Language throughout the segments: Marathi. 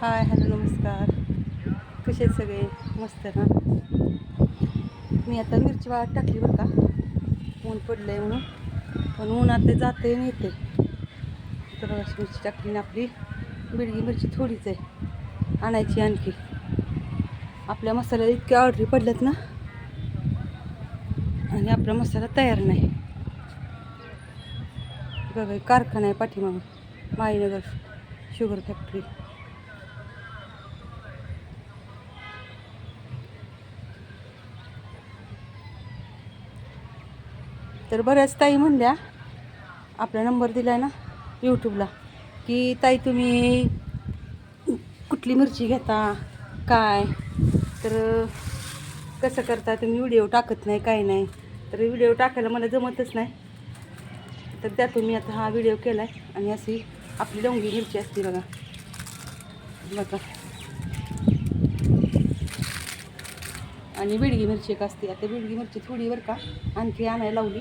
हाय हॅलो नमस्कार. कसे आहेत सगळे? मस्त ना? मी आता मिरची वाळत टाकली बरं का. ऊन पडलं आहे म्हणून. पण ऊन आता जाते आणि येते तर अशी मिरची टाकली ना आपली बिडगी मिरची थोडीच आहे. आणायची आणखी. आपल्या मसाल्याला इतक्या ऑर्डरी पडल्यात ना. आणि आपला मसाला तयार नाही. बघा कारखाना आहे पाठीमागं. Mainagar sugar factory. तर बऱ्याच ताई म्हणल्या आपला नंबर दिला आहे ना यूट्यूबला की ताई तुम्ही कुठली मिरची घेता काय? तर कसं करता? तुम्ही व्हिडिओ टाकत नाही काय नाही. तर व्हिडिओ टाकायला मला जमतच नाही. तर त्यातून मी आता हा व्हिडिओ केला आहे आणि अशी आपली लवंगी मिरची असते बघा. बघा. आणि बिडगी मिरची एक असते. आता बिडगी मिरची थोडी बरं का आणखी आणायला लावली.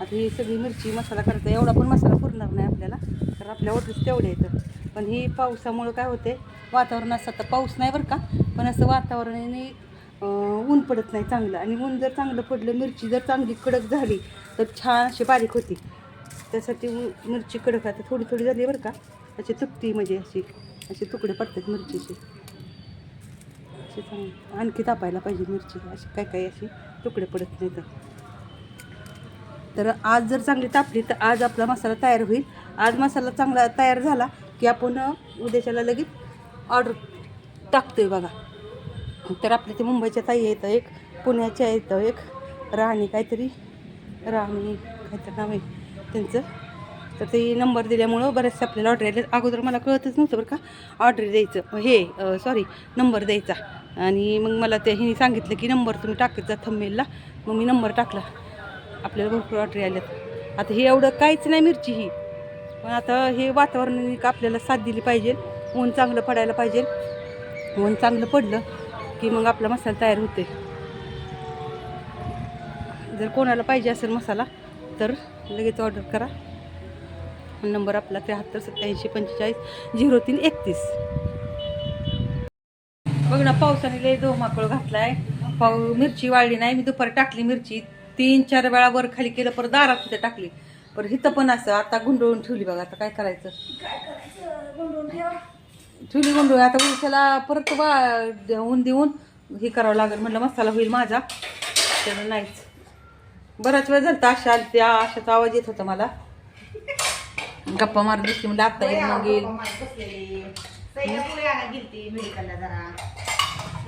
आता ही सगळी मिरची मसाला करता एवढा पण मसाला पुरणार नाही आपल्याला तर आपल्या ऑर्डर्स तेवढे येतं पण ही पावसामुळं काय होते वातावरण असं आता पाऊस नाही बरं का पण असं वातावरणाने ऊन पडत नाही चांगलं. आणि ऊन जर चांगलं पडलं मिरची जर चांगली कडक झाली तर छान अशी बारीक होती. त्यासाठी मिरची कडक आता थोडी थोडी झाली बरं का अशी तुकती म्हणजे अशी असे तुकडे पडतात मिरचीचे. अशी चांगली. आणखी तापायला पाहिजे मिरची. अशी काय काय अशी तुकडे पडत नाही तर तर आज जर चांगली तापली तर आज आपला मसाला तयार होईल. आज मसाला चांगला तयार झाला की आपण उद्याच्याला लगेच ऑर्डर टाकतोय बघा. तर आपल्या ते मुंबईच्या ताई येतं एक पुण्याच्या येतं एक राणी काहीतरी राणी काहीतरी नाव आहे त्यांचं. तर ते नंबर दिल्यामुळं बऱ्याचशा आपल्याला ऑर्डर आले अगोदर मला कळतच नव्हतं बरं का. ऑर्डर द्यायचं. हे सॉरी नंबर द्यायचा. आणि मग मला ते हिने सांगितलं की नंबर तुम्ही टाकत जा थंबेलला मग मी नंबर टाकला. आपल्याला भरपूर ऑर्डर आल्यात आता हे एवढं काहीच नाही मिरची ही. पण आता हे वातावरण का आपल्याला साथ दिली पाहिजे. ऊन चांगलं पडायला पाहिजे. ऊन चांगलं पडलं की मग आपला मसाला तयार होते जर कोणाला पाहिजे असेल मसाला तर लगेच ऑर्डर करा. नंबर आपला त्र्याहत्तर सत्याऐंशी पंचेचाळीस झिरो तीन एकतीस. बघ ना पावसाने लय धोमाकळ घातलाय. पाऊ मिरची वाळली नाही मी दुपारी टाकली मिरची. तीन चार वेळा वर खाली केलं परत दारात तिथे टाकली. पर हिथं पण असं आता गुंडळून ठेवली बघा आता काय करायचं? ठेवली गुंडळून आता उशाला परत वा देऊन देऊन हे करावं लागेल म्हणलं मसाला होईल माझा. त्यानं नाहीच. बराच वेळ झाला आशा आली त्या आशाचा आवाज येत होता मला. गप्पा मारत दिसली म्हणजे आता येईल मग येईल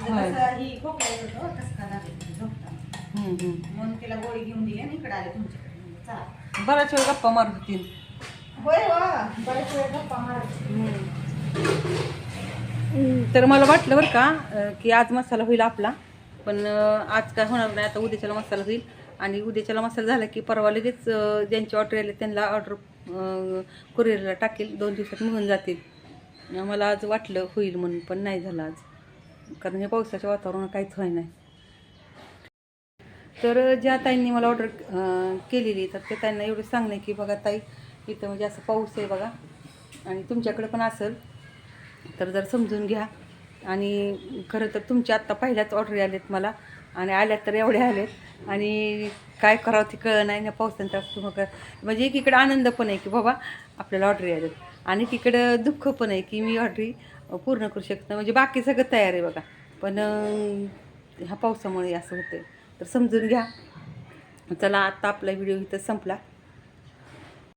होय. हम्म, हम्म. बराच वेळ गप्पा मारत होतील तर मला वाटलं बरं का अं, की आज मसाला होईल आपला पण अं, आज काय होणार नाही आता उद्याच्याला मसाला होईल आणि उद्याच्याला मसाला झाला की परवा लगेच ज्यांची ऑर्डर आले त्यांना ऑर्डर कुरिअरला टाकेल. दोन दिवसात मिळून जातील. मला आज वाटलं होईल म्हणून पण नाही झालं आज. कारण हे पावसाच्या वातावरणात काहीच व्हाय नाही तर ज्या ताईंनी मला ऑर्डर केलेली तर त्या ताईंना एवढं सांगणे की बघा ताई इथं म्हणजे असं पाऊस आहे बघा. आणि तुमच्याकडे पण असेल. तर जर समजून घ्या. आणि खरं तर तुमच्या आत्ता पहिल्याच ऑर्डरी आलेत मला. आणि आल्यात तर एवढ्या आलेत. आणि काय करावं ते कळ नाही. ना पावसांचा मग म्हणजे एकीकडे आनंद पण आहे की बाबा आपल्याला ऑर्डरी आलेत. आणि तिकडं दुःख पण आहे की मी ऑर्डरी पूर्ण करू शकतो म्हणजे बाकी सगळं तयार आहे बघा. पण ह्या पावसामुळे असं होतं तर समजून घ्या. चला आत्ता आपला व्हिडिओ इथं संपला.